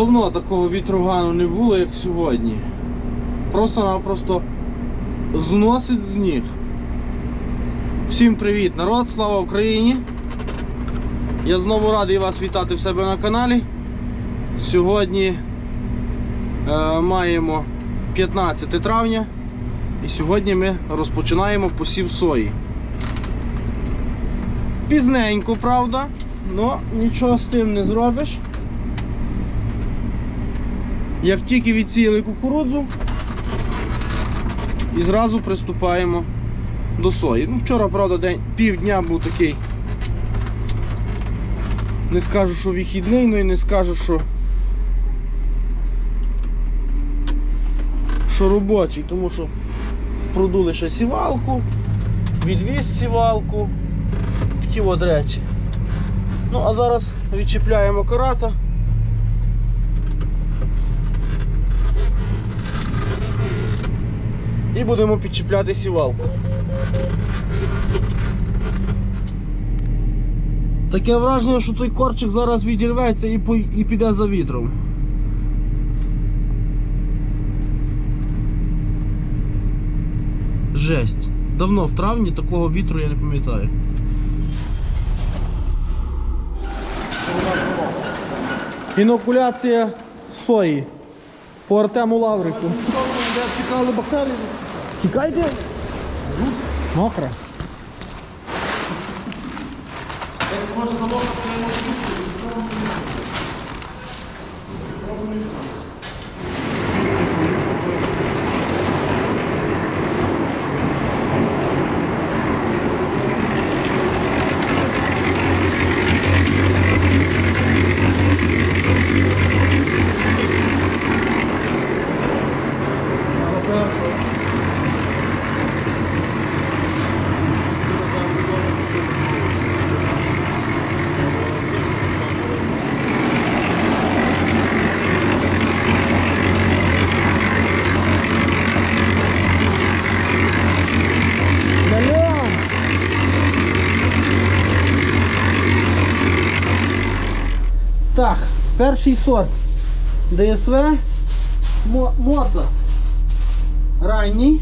Давно такого вітрогану не було, як сьогодні. Просто-напросто зносить з ніг. Всім привіт, народ, слава Україні! Я знову радий вас вітати в себе на каналі. Сьогодні е, маємо 15 травня і сьогодні ми розпочинаємо посів сої. Пізненько, правда, але нічого з тим не зробиш. Як тільки відсіяли кукурудзу, і зразу приступаємо до сої. Ну, вчора, правда, день півдня був такий. Не скажу, що вихідний, ну і не скажу, що. Що робочий, тому що продули ще сівалку, відвіз сівалку, такі от речі. Ну, а зараз відчіпляємо карата. І будемо підчіпляти сівалку. Таке враження, що той корчик зараз відірветься і, і піде за вітром. Жесть. Давно в травні такого вітру я не пам'ятаю. Інокуляція сої по Артему Лаврику. Тікали бактерії. Тікайте! Мокро. Може замовити. Перший сорт ДСВ Мо- Моцарт. Ранній.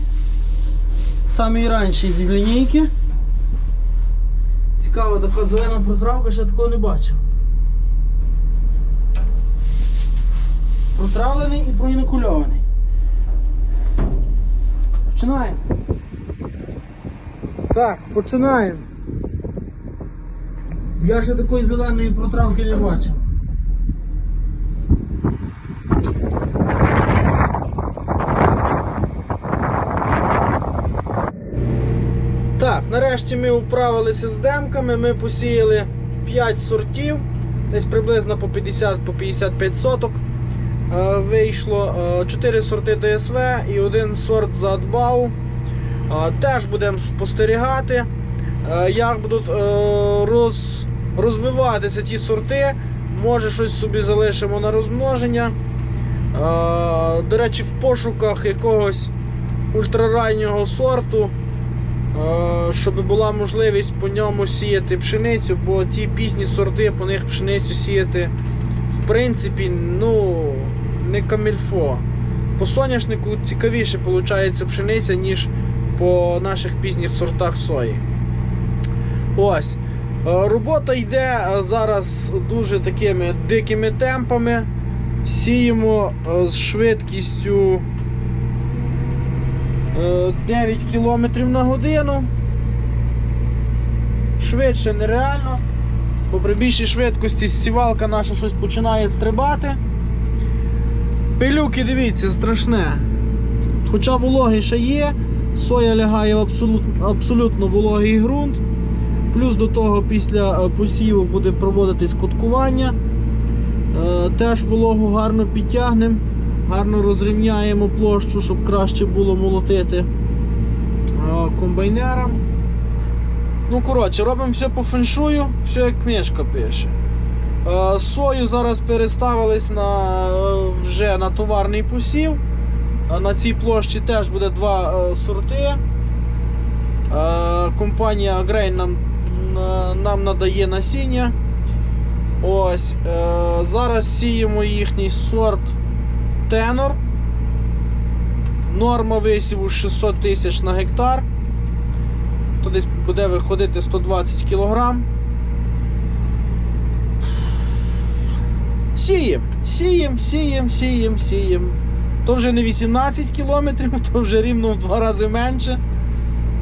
Самий ранший з лінійки. Цікава така зелена протравка, ще такого не бачив. Протравлений і проінокульований. Починаємо. Так, починаємо. Я ще такої зеленої протравки не бачив. Так, нарешті ми управилися з демками, ми посіяли 5 сортів, десь приблизно по 50 по 55 соток. Е, Вийшло 4 сорти ДСВ і один сорт Задбау. Е, Теж будемо спостерігати, е, як будуть е, роз, розвиватися ті сорти. Може щось собі залишимо на розмноження. Е, До речі, в пошуках якогось ультрараннього сорту, е, щоб була можливість по ньому сіяти пшеницю, бо ті пізні сорти по них пшеницю сіяти в принципі ну, не камільфо. По соняшнику цікавіше виходить пшениця, ніж по наших пізніх сортах сої. Ось. Е, Робота йде е, зараз дуже такими дикими темпами. Сіємо е, з швидкістю е, 9 км на годину. Швидше нереально, бо при більшій швидкості сівалка наша щось починає стрибати. Пилюки, дивіться, страшне. Хоча вологи ще є, соя лягає в абсолютно, абсолютно вологий ґрунт. Плюс до того після е, посіву буде проводитись коткування. Е, Теж вологу гарно підтягнемо, гарно розрівняємо площу, щоб краще було молотити е, комбайнерам. Ну, коротше, робимо все по феншую, все як книжка пише. Е, Сою зараз переставились на, е, вже на товарний посів. На цій площі теж буде два сорти. Компанія Grain нам, нам надає насіння. Ось. Зараз сіємо їхній сорт тенор. Норма висіву 600 тисяч на гектар. То десь буде виходити 120 кг. Сієм, сієм, сієм, сієм, сієм. То вже не 18 кілометрів, то вже рівно в два рази менше.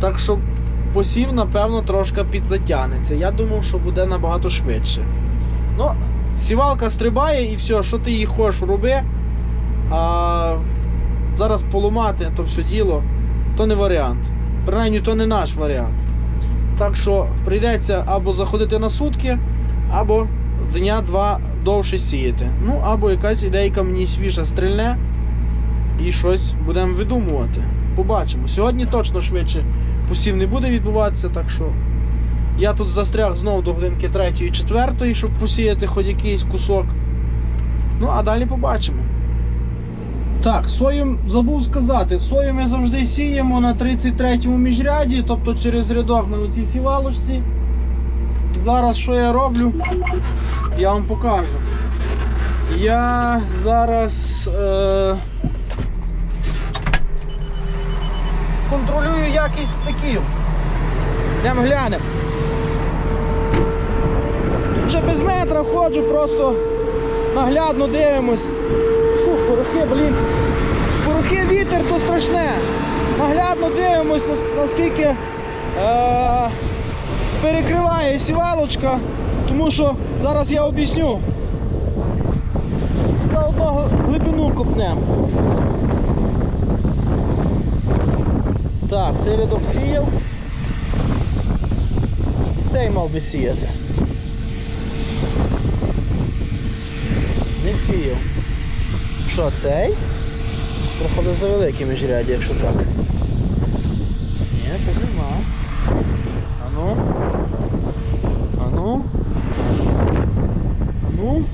Так що посів, напевно, трошки підзатягнеться. Я думав, що буде набагато швидше. Ну, сівалка стрибає і все, що ти її хочеш роби. А зараз поламати то все діло, то не варіант. Принаймні, то не наш варіант. Так що прийдеться або заходити на сутки, або дня-два довше сіяти. Ну, або якась ідейка мені свіжа стрільне і щось будемо видумувати. Побачимо. Сьогодні точно швидше посів не буде відбуватися, так що я тут застряг знову до годинки 3-4, щоб посіяти хоч якийсь кусок. Ну, а далі побачимо. Так, сою забув сказати, сою ми завжди сіємо на 33-му міжряді, тобто через рядок на оцій сівалочці. Зараз що я роблю, я вам покажу. Я зараз е, контролюю якість стиків. Йдемо глянемо. Вже без метра ходжу, просто наглядно дивимось. Фу, порохи, блін. Порохи вітер то страшне. Наглядно дивимось, наскільки е, перекриває сівалочка, тому що зараз я об'ясню. Заодно глибину копнемо. Так, цей рядок сіяв. І цей мав би сіяти. Не сіяв. Що, цей? Проходить за великий міжряді, якщо так. Ні, тут нема. Ану. Ану. Ану.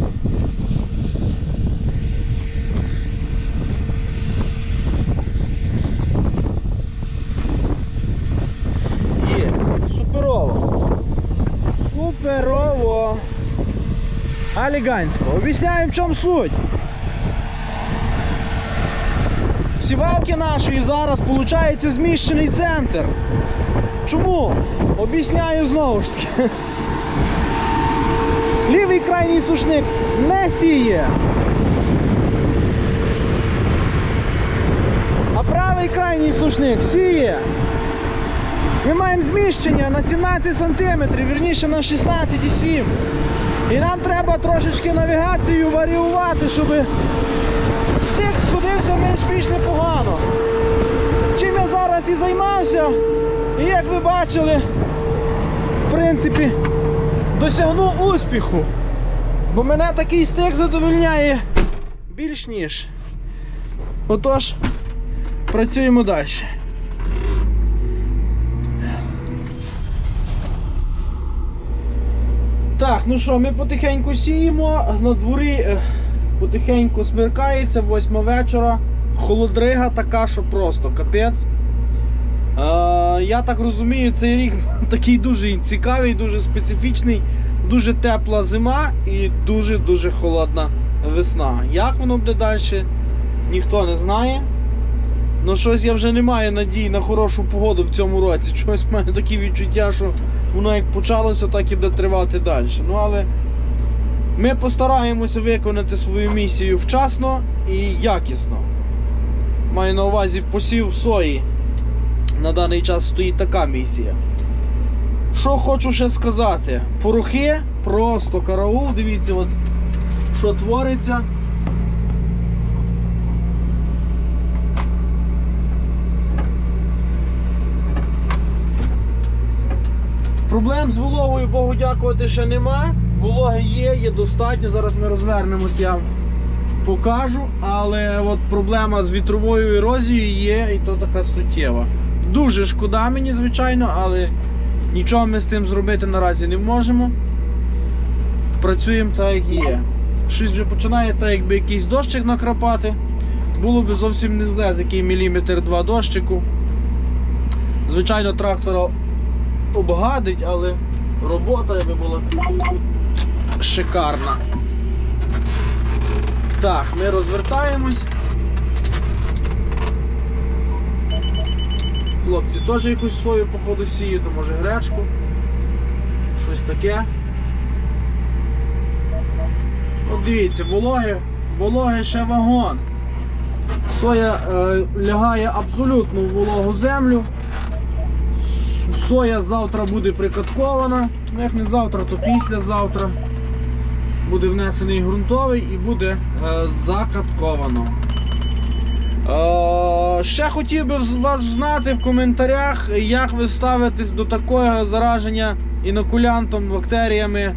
Алігансько. Об'ясняємо, в чому суть. Сівалки нашої зараз виходить зміщений центр. Чому? Об'ясняю знову ж таки. Лівий крайній сушник не сіє. А правий крайній сушник сіє. Ми маємо зміщення на 17 см, вірніше на 16,7. І нам треба трошечки навігацію варіювати, щоб стик сходився менш-більш непогано. Чим я зараз і займався, і як ви бачили, в принципі, досягнув успіху. Бо мене такий стик задовольняє більш ніж. Отож, працюємо далі. Так, ну що, ми потихеньку сіємо, на дворі е, потихеньку смеркається, восьма вечора. Холодрига така, що просто капець. Е, я так розумію, цей рік такий дуже цікавий, дуже специфічний, дуже тепла зима і дуже-дуже холодна весна. Як воно буде далі, ніхто не знає. Ну щось я вже не маю надії на хорошу погоду в цьому році. Чогось в мене такі відчуття, що воно як почалося, так і буде тривати далі. Ну але ми постараємося виконати свою місію вчасно і якісно. Маю на увазі посів сої. На даний час стоїть така місія. Що хочу ще сказати? Порохи просто караул, дивіться, от, що твориться. Проблем з вологою, Богу дякувати, ще нема. Вологи є, є достатньо. Зараз ми розвернемося, я покажу. Але от проблема з вітровою ерозією є, і то така суттєва. Дуже шкода мені, звичайно, але нічого ми з тим зробити наразі не можемо. Працюємо так, як є. Щось вже починає так, якби якийсь дощик накрапати. Було б зовсім не зле, з який міліметр два дощику. Звичайно, трактора обгадить, але робота якби була шикарна. Так, ми розвертаємось. Хлопці теж якусь свою походу сіють, то може гречку. Щось таке. От дивіться, вологе, вологе ще вагон. Соя е, лягає абсолютно в вологу землю. Соя завтра буде прикаткована. Ну, як не завтра, то післязавтра. Буде внесений ґрунтовий і буде е, закатковано. Е, ще хотів би вас знати в коментарях, як ви ставитесь до такого зараження інокулянтом, бактеріями, е,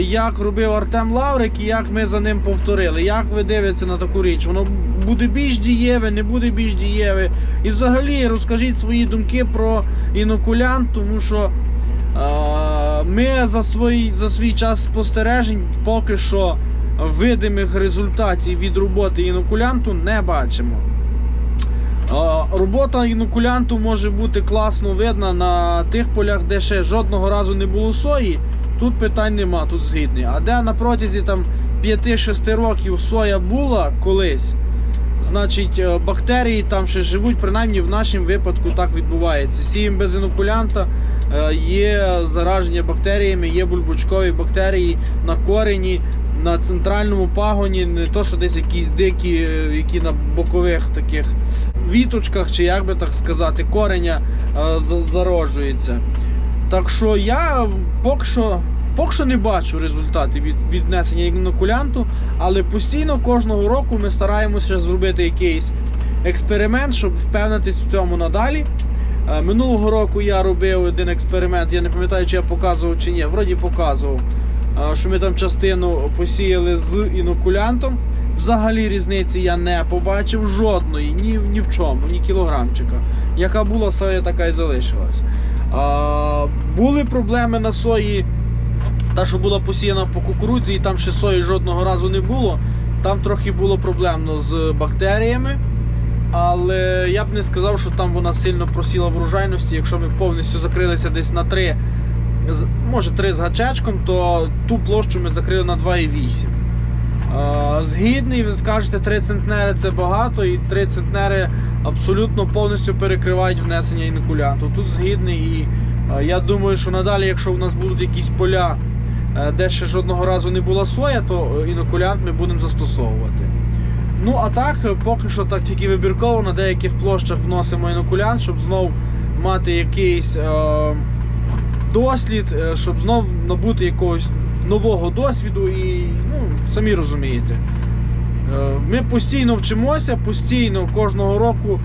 як робив Артем Лаврик і як ми за ним повторили. Як ви дивитеся на таку річ? Воно буде більш дієве, не буде більш дієве. І взагалі розкажіть свої думки про інокулянт, тому що е, ми за свій, за свій час спостережень поки що видимих результатів від роботи інокулянту не бачимо. Робота інокулянту може бути класно видна на тих полях, де ще жодного разу не було сої. Тут питань нема, тут згідний. А де на протязі там 5-6 років соя була колись, значить е, бактерії там ще живуть, принаймні в нашому випадку так відбувається. Сіємо без інокулянта, е, є зараження бактеріями, є бульбочкові бактерії на корені, на центральному пагоні, не то, що десь якісь дикі, е, які на бокових таких віточках, чи як би так сказати, кореня зароджується. Так що я поки що, поки що не бачу результатів від віднесення інокулянту, але постійно кожного року ми стараємося зробити якийсь експеримент, щоб впевнитись в цьому надалі. Е, Минулого року я робив один експеримент, я не пам'ятаю, чи я показував чи ні, вроді показував, е, що ми там частину посіяли з інокулянтом. Взагалі різниці я не побачив жодної, ні, ні в чому, ні кілограмчика. Яка була соя, така і залишилась. А, були проблеми на сої, та, що була посіяна по кукурудзі, і там ще сої жодного разу не було. Там трохи було проблемно з бактеріями. Але я б не сказав, що там вона сильно просіла в урожайності. Якщо ми повністю закрилися десь на 3, з- може 3 з гачечком, то ту площу ми закрили на 2,8. Е, Згідний, ви скажете, 3 центнери це багато, і 3 центнери абсолютно повністю перекривають внесення інокулянту. Тут згідний, і я думаю, що надалі, якщо в нас будуть якісь поля, де ще жодного разу не була соя, то е, інокулянт ми будемо застосовувати. Ну а так, е, поки що так тільки вибірково на деяких площах вносимо інокулянт, щоб знов мати якийсь е, дослід, е, щоб знов набути якогось нового досвіду і ну, самі розумієте. Е, Ми постійно вчимося, постійно кожного року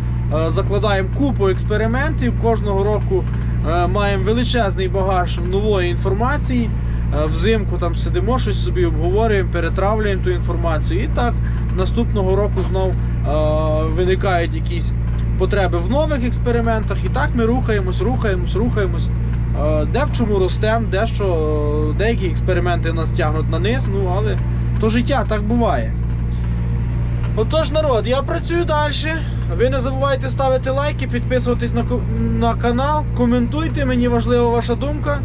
е, закладаємо купу експериментів, кожного року е, маємо величезний багаж нової інформації. Е, Взимку там сидимо, щось собі обговорюємо, перетравлюємо ту інформацію. І так наступного року знов е, виникають якісь потреби в нових експериментах. І так ми рухаємось, рухаємось, рухаємось. Е, Де в чому ростемо, де що, деякі експерименти нас тягнуть на низ, ну але то життя так буває. Отож, народ, я працюю далі. Ви не забувайте ставити лайки, підписуватись на, на канал, коментуйте, мені важлива ваша думка.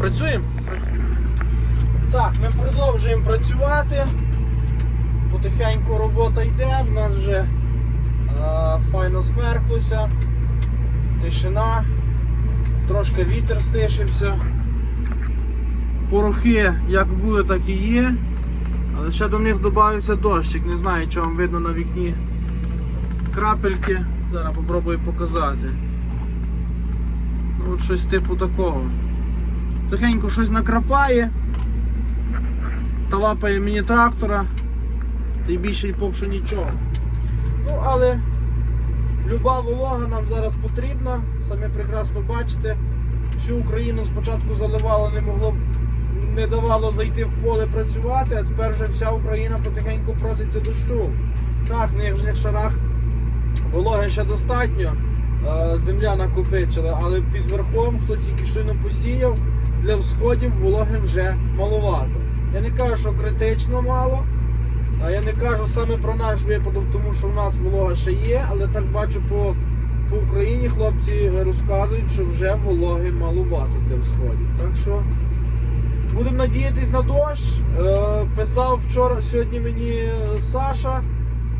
Працюємо? Так, ми продовжуємо працювати. Потихеньку робота йде, в нас вже е, файно смерклося, тишина, трошки вітер стишився. Порохи як були, так і є. Але ще до них додався дощик. Не знаю, чи вам видно на вікні крапельки. Зараз попробую показати. Ну, От щось типу такого. Тихенько щось накрапає. Лапає мені трактора. Та й більше й поки що нічого. Ну, але люба волога нам зараз потрібна. Самі прекрасно бачите. Всю Україну спочатку заливало, не могло не давало зайти в поле працювати, а тепер вже вся Україна потихеньку проситься дощу. Так, в нижніх шарах вологи ще достатньо, е, земля накопичила, але під верхом, хто тільки щойно посіяв, для всходів вологи вже маловато. Кажу, що критично мало, а я не кажу саме про наш випадок, тому що в нас волога ще є, але так бачу по, по Україні хлопці розказують, що вже вологи маловато для всходів. Так що Будемо надіятись на дощ. Е, писав вчора сьогодні мені Саша,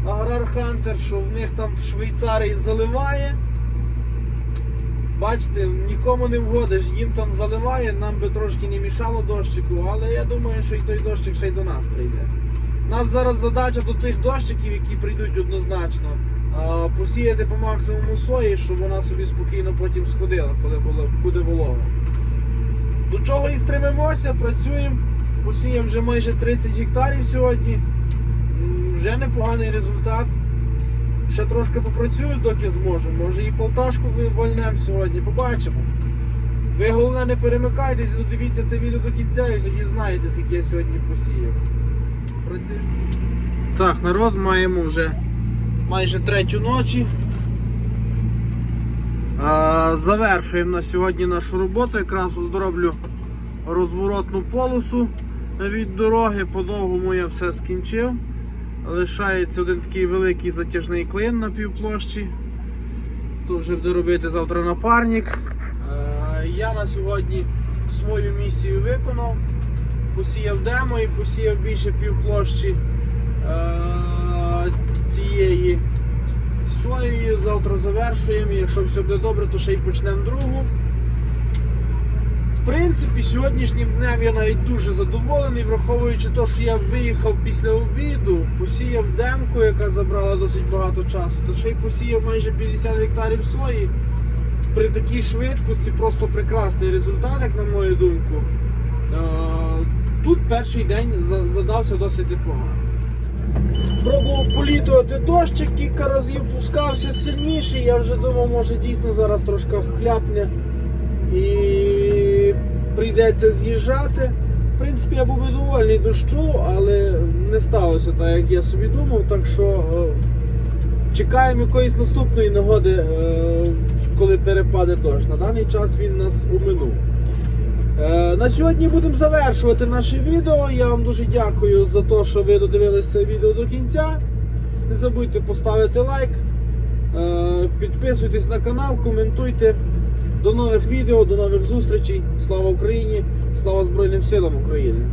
Аграр Хантер, що в них там в Швейцарії заливає. Бачите, нікому не вгодиш, їм там заливає, нам би трошки не мішало дощику, але я думаю, що і той дощик ще й до нас прийде. У нас зараз задача до тих дощиків, які прийдуть однозначно, посіяти по максимуму сої, щоб вона собі спокійно потім сходила, коли буде волога. До чого і стремимося, працюємо. Посіяв вже майже 30 гектарів сьогодні. Вже непоганий результат. Ще трошки попрацюю, доки зможу. Може і полташку вивольнемо сьогодні, побачимо. Ви головне не перемикайтесь, додивіться це відео до кінця і тоді знаєте, скільки я сьогодні посіяв. Працюємо. Так, народ маємо вже майже третю ночі. А, завершуємо на сьогодні нашу роботу. Якраз зроблю розворотну полосу від дороги. По-довгому я все скінчив. Лишається один такий великий затяжний клин на півплощі. То вже буде робити завтра напарник. Е, Я на сьогодні свою місію виконав. Посіяв демо і посіяв більше півплощі е, цієї соєю. Завтра завершуємо. Якщо все буде добре, то ще й почнемо другу. В принципі, сьогоднішнім днем я навіть дуже задоволений, враховуючи те, що я виїхав після обіду, посіяв демку, яка забрала досить багато часу, то ще й посіяв майже 50 гектарів сої. При такій швидкості просто прекрасний результат, як на мою думку. Тут перший день задався досить непогано. Пробував політувати дощик, кілька разів пускався сильніший. Я вже думав, може дійсно зараз трошки хляпне і прийдеться з'їжджати. В принципі, я був довольний дощу, але не сталося так, як я собі думав. Так що е, чекаємо якоїсь наступної нагоди, е, коли перепаде дощ. На даний час він нас уминув. Е, На сьогодні будемо завершувати наше відео. Я вам дуже дякую за те, що ви додивилися це відео до кінця. Не забудьте поставити лайк, підписуйтесь на канал, коментуйте. До нових відео, до нових зустрічей. Слава Україні! Слава Збройним силам України!